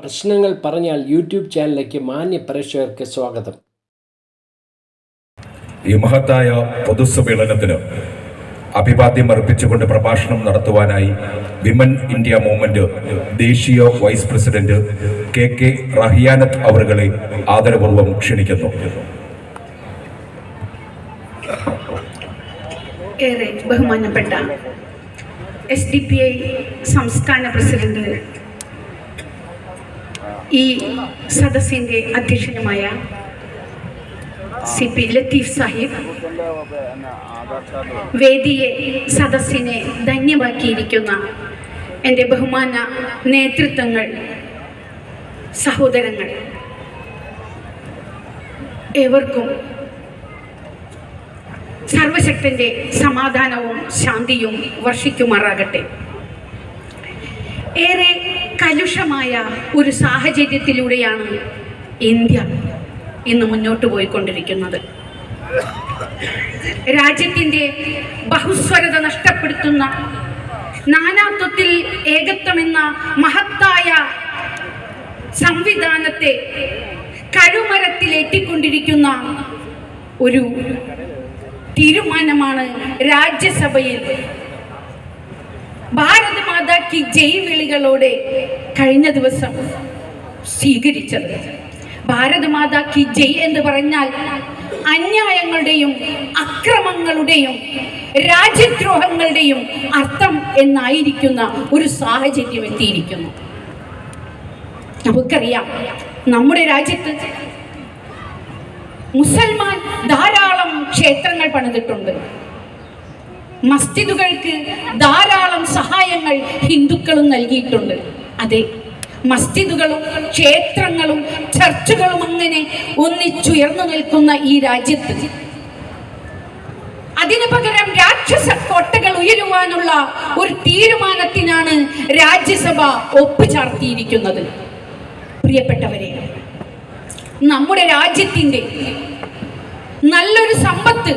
പ്രശ്നങ്ങൾ പറഞ്ഞാൽ യൂട്യൂബ് ചാനലിലേക്ക് മാന്യ പ്രേക്ഷകർക്ക് സ്വാഗതം. ഈ മഹത്തായ പൊതുസമ്മേളനത്തിന് അഭിവാദ്യം അർപ്പിച്ചുകൊണ്ട് പ്രഭാഷണം നടത്തുവാനായി വിമൻ ഇന്ത്യ മൂവ്മെന്റ് ദേശീയ vice president K K Rahiyanath അവറുകളെ ആദരപൂർവം ക്ഷണിക്കുന്നു. ഏറെ ബഹുമാനപ്പെട്ട എസ് ഡി പി ഐ സംസ്ഥാന പ്രസിഡന്റ് ഈ സദസ്സിന്റെ അധ്യക്ഷനുമായ സി പി ലത്തീഫ് സാഹിബ് വേദിയെ സദസ്സിനെ ധന്യമാക്കിയിരിക്കുന്ന എന്റെ ബഹുമാന നേതൃത്വങ്ങൾ സഹോദരങ്ങൾ ഏവർക്കും സർവശക്തന്റെ സമാധാനവും ശാന്തിയും വർഷിക്കുമാറാകട്ടെ. ഏറെ കലുഷമായ ഒരു സാഹചര്യത്തിലൂടെയാണ് ഇന്ത്യ ഇന്ന് മുന്നോട്ട് പോയിക്കൊണ്ടിരിക്കുന്നത്. രാജ്യത്തിന്റെ ബഹുസ്വരത നഷ്ടപ്പെടുത്തുന്ന നാനാത്വത്തിൽ ഏകത്വമെന്ന മഹത്തായ സംവിധാനത്തെ കഴുമരത്തിലേറ്റിക്കൊണ്ടിരിക്കുന്ന ഒരു തീരുമാനമാണ് രാജ്യസഭയിൽ ഭാരത് ജയ് വിളികളോടെ കഴിഞ്ഞ ദിവസം സ്വീകരിച്ചത്. ഭാരത് ജയ് എന്ന് പറഞ്ഞാൽ അന്യായങ്ങളുടെയും അക്രമങ്ങളുടെയും രാജ്യദ്രോഹങ്ങളുടെയും അർത്ഥം എന്നായിരിക്കുന്ന ഒരു സാഹചര്യം എത്തിയിരിക്കുന്നു. നമുക്കറിയാം നമ്മുടെ രാജ്യത്ത് മുസൽമാൻ ധാരാളം ക്ഷേത്രങ്ങൾ പണിതിട്ടുണ്ട്. മസ്ജിദുകൾക്ക് ധാരാളം സഹായങ്ങൾ ഹിന്ദുക്കളും നൽകിയിട്ടുണ്ട്. അതെ മസ്ജിദുകളും ക്ഷേത്രങ്ങളും ചർച്ചുകളും അങ്ങനെ ഒന്നിച്ചുയർന്നു നിൽക്കുന്ന ഈ രാജ്യത്ത് അതിനു പകരം രാക്ഷസ കോട്ടകൾ ഉയരുവാനുള്ള ഒരു തീരുമാനത്തിനാണ് രാജ്യസഭ ഒപ്പുചാർത്തിയിരിക്കുന്നത്. പ്രിയപ്പെട്ടവരെ നമ്മുടെ രാജ്യത്തിന്റെ നല്ലൊരു സമ്പത്ത്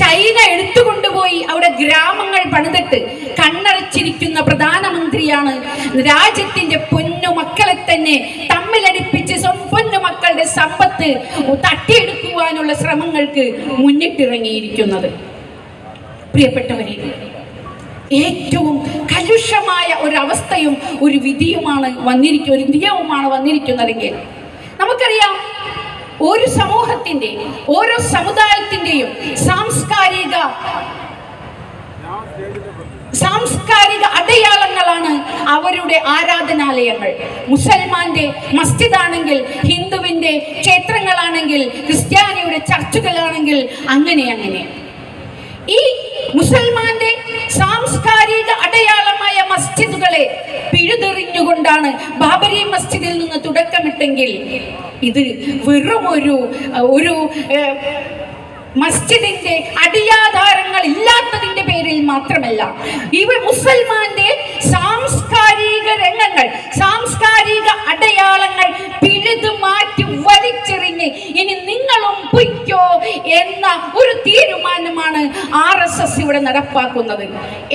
ചൈന എടുത്തുകൊണ്ടുപോയി അവിടെ ഗ്രാമങ്ങൾ പണിതിട്ട് കണ്ണടച്ചിരിക്കുന്ന പ്രധാനമന്ത്രിയാണ്. രാജ്യത്തിന്റെ പൊന്നു മക്കളെ തന്നെ തമ്മിലടിപ്പിച്ച് സ്വന്തം മക്കളുടെ സമ്പത്ത് തട്ടിയെടുക്കുവാനുള്ള ശ്രമങ്ങൾക്ക് മുന്നിട്ടിറങ്ങിയിരിക്കുന്നത്. പ്രിയപ്പെട്ടവരെ ഏറ്റവും കലുഷമായ ഒരവസ്ഥയും ഒരു വിധിയുമാണ് വന്നിരിക്കുക ഒരു നിയമമാണ് വന്നിരിക്കുന്നതെങ്കിൽ നമുക്കറിയാം ഒരു സമൂഹത്തിന്റെ ഓരോ സമുദായത്തിന്റെയും സാംസ്കാരിക സാംസ്കാരിക അടയാളങ്ങളാണ് അവരുടെ ആരാധനാലയങ്ങൾ. മുസൽമാന്റെ മസ്ജിദാണെങ്കിൽ ഹിന്ദുവിന്റെ ക്ഷേത്രങ്ങളാണെങ്കിൽ ക്രിസ്ത്യാനിയുടെ ചർച്ചുകളാണെങ്കിൽ അങ്ങനെ അങ്ങനെ. ഈ മുസൽമാന്റെ സാംസ്കാരിക അടയാളമായ മസ്ജിദുകളെ പിഴുതെറിഞ്ഞുകൊണ്ടാണ് ബാബരി മസ്ജിദിൽ നിന്ന് തുടക്കമിട്ടെങ്കിൽ ഇത് വെറും ഒരു ഒരു മസ്ജിദിന്റെ അടിയാധാരങ്ങൾ ഇല്ലാത്തതിന്റെ പേരിൽ മാത്രമല്ല. ഇവ മുസൽമാന്റെ തീരുമാനമാണ് ആർ എസ് എസ് ഇവിടെ നടപ്പാക്കുന്നത്.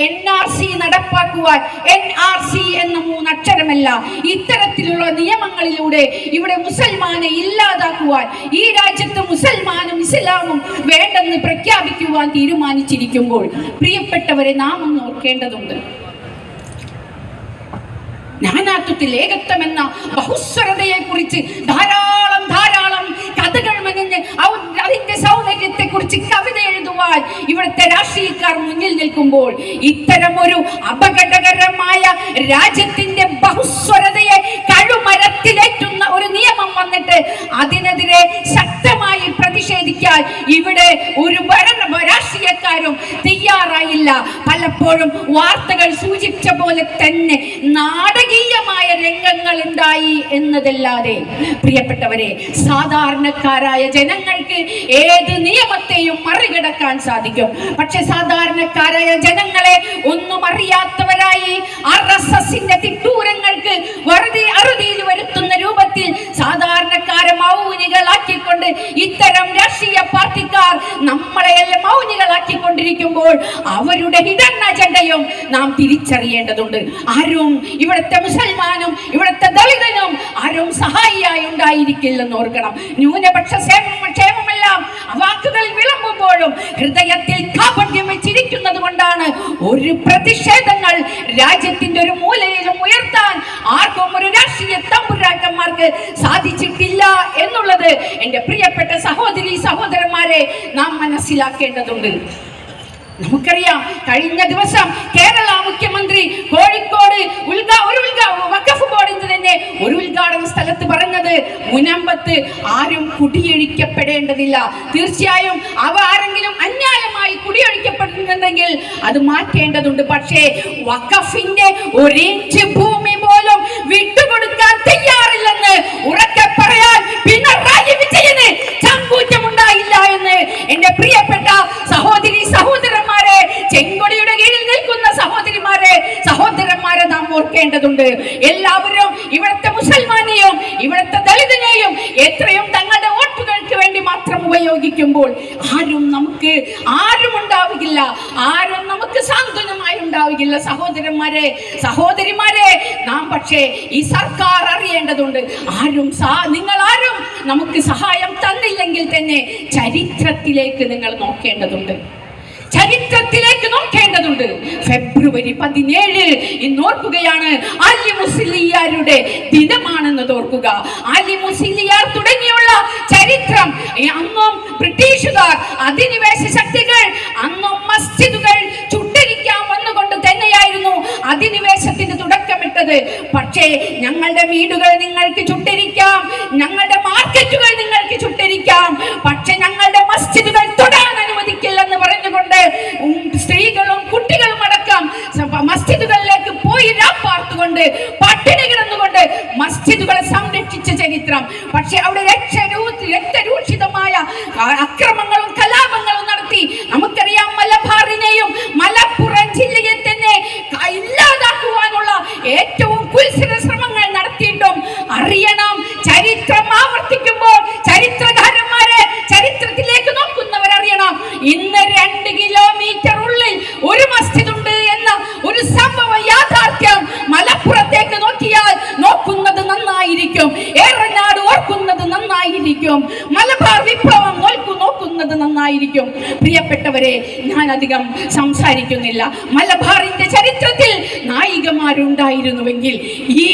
എൻ ആർ സി നടപ്പാക്കുവാൻ എൻ ആർ സി എന്ന മൂന്നക്ഷരമല്ല ഇത്തരത്തിലുള്ള നിയമങ്ങളിലൂടെ ഇവിടെ മുസൽമാനെ ഇല്ലാതാക്കുവാൻ ഈ രാജ്യത്ത് മുസൽമാനും ഇസ്ലാമും വേണ്ടെന്ന് പ്രഖ്യാപിക്കുവാൻ തീരുമാനിച്ചിരിക്കുമ്പോൾ പ്രിയപ്പെട്ടവരെ നാം ഒന്ന് ഓർക്കേണ്ടതുണ്ട്. നാനാത്വത്തിൽ ഏകത്വം എന്ന ബഹുസ്വരതയെ കുറിച്ച് ധാരാളം ധാരാളം രാഷ്ട്രീയക്കാർ മുന്നിൽ നിൽക്കുമ്പോൾ ഇത്തരം ഒരു അപകടകരമായ രാജ്യത്തിന്റെ ബഹുസ്വരതയെ കഴുമരത്തിലേറ്റുന്ന ഒരു നിയമം വന്നിട്ട് അതിനെതിരെ ശക്തമായി പ്രതിഷേധിക്കാൻ ഇവിടെ ഒരു ഭരണ രാഷ്ട്രീയക്കാരും തയ്യാറായില്ല. പലപ്പോഴും വാർത്തകൾ സൂചിപ്പിച്ച പോലെ തന്നെ നാടകീയമായ രംഗങ്ങൾ ഉണ്ടായി എന്നതല്ലാതെ. പ്രിയപ്പെട്ടവരെ സാധാരണക്കാരായ ജനങ്ങൾക്ക് ഏത് നിയമത്തെയും മറികടക്കാൻ സാധിക്കും. പക്ഷെ സാധാരണക്കാരായ ജനങ്ങളെ ഒന്നും അറിയാത്തവരായി ആർ എസ് എസിന്റെ തിട്ടൂരങ്ങൾക്ക് വെറുതെ അറുതിയിൽ വരുത്തുന്ന രൂപത്തിൽ സാധാരണക്കാരെ മൗനികളാക്കിക്കൊണ്ട് ഇത്തരം രാഷ്ട്രീയ പാർട്ടിക്കാർ നമ്മളെയെല്ലാം മൗനികളാക്കിക്കൊണ്ടിരിക്കുമ്പോൾ അവരുടെ ഹിഡൻ അജണ്ടയും നാം തിരിച്ചറിയേണ്ടതുണ്ട്. ആരും ഇവിടുത്തെ മുസൽമാനും ഇവിടുത്തെ ദളിതനും ആരും സഹായിയായി ഉണ്ടായിരിക്കില്ലെന്ന് ഓർക്കണം. ന്യൂനപക്ഷ ക്ഷേമം ക്ഷേമമെല്ലാം വാക്കുകൾ വിളമ്പുമ്പോഴും ഹൃദയത്തിൽ കാപട്യം വെച്ചിരിക്കുന്നത് കൊണ്ടാണ് ഒരു പ്രതിഷേധങ്ങൾ രാജ്യത്തിന്റെ ഒരു മൂലയിലും ഉയർത്താൻ ആർക്കും ഒരു രാഷ്ട്രീയ തമ്പുരാക്കന്മാർക്ക് സാധിച്ചിട്ടില്ല എന്നുള്ളത് എന്റെ പ്രിയപ്പെട്ട സഹോദരി സഹോദരന്മാരെ നാം മനസ്സിലാക്കേണ്ടതുണ്ട്. നമുക്കറിയാം കഴിഞ്ഞ ദിവസം കേരള മുഖ്യമന്ത്രി കോഴിക്കോട് ഒരു വഖഫ് ബോർഡിന്റെ തന്നെ ഒരു ഉദ്ഘാടന സ്ഥലത്ത് പറഞ്ഞത് മുനമ്പത്ത് ആരും കുടിയൊഴിക്കപ്പെടേണ്ടതില്ല. തീർച്ചയായും അവ ആരെങ്കിലും അന്യായമായി കുടിയൊഴിക്കപ്പെടുന്നുണ്ടെങ്കിൽ അത് മാറ്റേണ്ടതുണ്ട്. പക്ഷേ വഖഫിന്റെ ഒരിഞ്ച് ഭൂമി പോലും വിട്ടുകൊടുക്കാൻ തയ്യാറില്ലെന്ന് ഉറക്കെ പറയാൻ പിണറായി വിജയന് ചങ്കൂറ്റമുണ്ടായില്ല എന്ന് എന്റെ പ്രിയപ്പെട്ട സഹോദരി സഹോദരന്മാരെ ചെങ്കൊടിയുടെ കീഴിൽ നിൽക്കുന്ന സഹോദരിമാരെ സഹോദരന്മാരെ നാം ഓർക്കേണ്ടതുണ്ട്. എല്ലാവരും ഇവിടുത്തെ മുസൽമാനെയും ഇവിടുത്തെ ദളിതനെയും എത്രയും തങ്ങളുടെ വോട്ടുകൾക്ക് വേണ്ടി മാത്രം ഉപയോഗിക്കുമ്പോൾ ആരും നമുക്ക് ആരും ഉണ്ടാവുകയില്ല ആരും നമുക്ക് സാന്ത്വനമായി ഉണ്ടാവുകയില്ല സഹോദരന്മാരെ സഹോദരിമാരെ നാം പക്ഷേ ഈ സർക്കാർ അറിയേണ്ടതുണ്ട്. ആരും സാ നിങ്ങൾ ആരും നമുക്ക് സഹായം തന്നില്ലെങ്കിൽ തന്നെ ചരിത്രത്തിലേക്ക് നിങ്ങൾ നോക്കേണ്ടതുണ്ട്. ചരിത്രത്തിലേക്ക് നോക്കേണ്ടതുണ്ട്. ഫെബ്രുവരി പതിനേഴ് ഇന്ന് ഓർക്കുകയാണ് അലി മുസ്ലിയാരുടെ ദിനമാണെന്ന് ഓർക്കുക. അലി മുസ്ലിയാർ തുടങ്ങിയുള്ള ചരിത്രം അന്നും ബ്രിട്ടീഷുകാർ അധിനിവേശ ശക്തികൾ അന്നും മസ്ജിദുകൾ അധിനിവേശത്തിന് തുടക്കമിട്ടത്. പക്ഷേ ഞങ്ങളുടെ വീടുകൾ നിങ്ങൾക്ക് ചുട്ടരിക്കാം. ഞങ്ങളുടെ മാർക്കറ്റുകൾ നിങ്ങൾക്ക് ചുട്ടരിക്കാം. പക്ഷെ ഞങ്ങളുടെ മസ്ജിദുകൾ തൊടാൻ അനുവദിക്കില്ലെന്ന് പറഞ്ഞുകൊണ്ട് സ്ത്രീകളും കുട്ടികളും അടക്കം മസ്ജിദുകളിലേക്ക് പോയി പാർത്തുകൊണ്ട് പട്ടിണി കിടന്നുകൊണ്ട് മസ്ജിദുകളെ സംരക്ഷിച്ച ചരിത്രം. പക്ഷെ അവിടെ രക്ഷരൂ രക്തരൂക്ഷിതമായ ആ, ഞാൻ അധികം സംസാരിക്കുന്നില്ല. മലബാറിന്റെ ചരിത്രത്തിൽ നായികമാരുണ്ടായിരുന്നുവെങ്കിൽ ഈ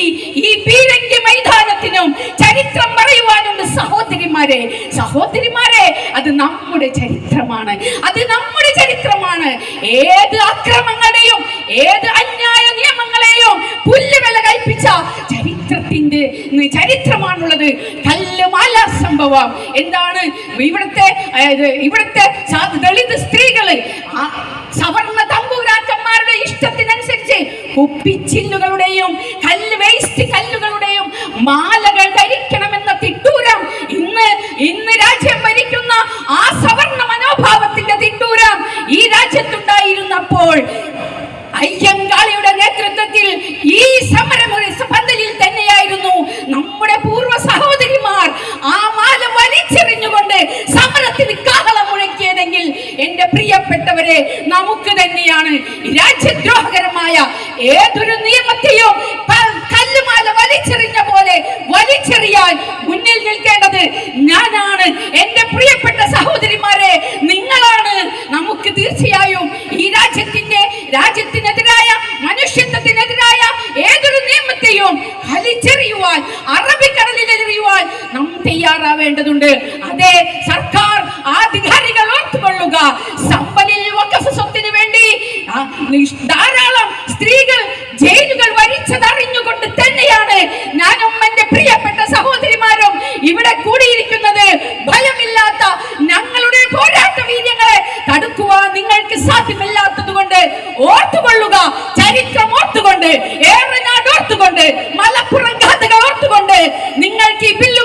ഈ പീരങ്കി മൈതാനത്തിനും ചരിത്രം പറയുവാനുണ്ട് സഹോദരിമാരെ സഹോദരിമാരെ അത് നമ്മുടെ ചരിത്രമാണ്. അത് നമ്മുടെ ചരിത്രമാണ്. ഏത് അക്രമങ്ങളെയും ഏത് അന്യായ നിയമങ്ങളെയും പുല്ലുവില കൽപ്പിച്ച ചരിത്രത്തിന്റെ ചരിത്രമാണുള്ളത്. കല്ലുമാല സംഭവം. എന്താണ്? ഇവിടുത്തെ ഇവിടുത്തെ ദളിത് സ്ത്രീകൾ സവർണ തമ്പൂരാക്കന്മാരുടെ ഇഷ്ടത്തിനനുസരിച്ച് കുപ്പിച്ചില്ലുകളുടെയും കല്ല് വേസ്റ്റ് കല്ലുകളുടെയും മാലകൾ ധരിക്കണമെന്ന തിട്ടൂരം ഇന്ന് ഇന്ന് എന്റെ പ്രിയപ്പെട്ടവരെ നമുക്ക് തന്നെയാണ് രാജ്യദ്രോഹകരമായ ഏതൊരു നിയമത്തെയും കല്ലുമാല വലിച്ചെറിഞ്ഞ പോലെ വലിച്ചെറിയാൻ മുന്നിൽ നിൽക്കേണ്ടത് ഞാനാണ്. എന്റെ പ്രിയപ്പെട്ട സഹോദരിമാരെ നിങ്ങളാണ്. നമുക്ക് തീർച്ചയായും ഈ രാജ്യത്തിന്റെ രാജ്യത്തിനെതിരായ മനുഷ്യത്വത്തിനെതിരായ ഏതൊരു നിയമത്തെയും വലിച്ചെറിയുവാൻ അറബിക്കടലിൽ എറിയുവാൻ നാം തയ്യാറാവേണ്ടതുണ്ട്. അതെ സർക്കാർ ഓർത്തുകൊള്ളുക സമ്പലിൽ വഖഫ് സ്വത്തിന് വേണ്ടി ധാരാളം സ്ത്രീകൾ ജയിലുകൾ വരിച്ചതറിഞ്ഞുകൊണ്ട് തന്നെയാണ് ഞാനും എന്റെ പ്രിയപ്പെട്ട സഹോദരിമാരും ഇവിടെ കൂടിയിരിക്കുന്നത്. ഭയമില്ലാത്ത ഞങ്ങളുടെ പോരാട്ട വീര്യങ്ങളെ തടുക്കുവാൻ നിങ്ങൾക്ക് സാധ്യമല്ലാത്തത് കൊണ്ട് ഓർത്തുകൊള്ളുക ചരിത്രം ഓർത്തുകൊണ്ട് ഏറനാട് ഓർത്തുകൊണ്ട് മലപ്പുറം കഥകൾ ഓർത്തുകൊണ്ട് നിങ്ങൾക്ക് ഈ ബില്ല്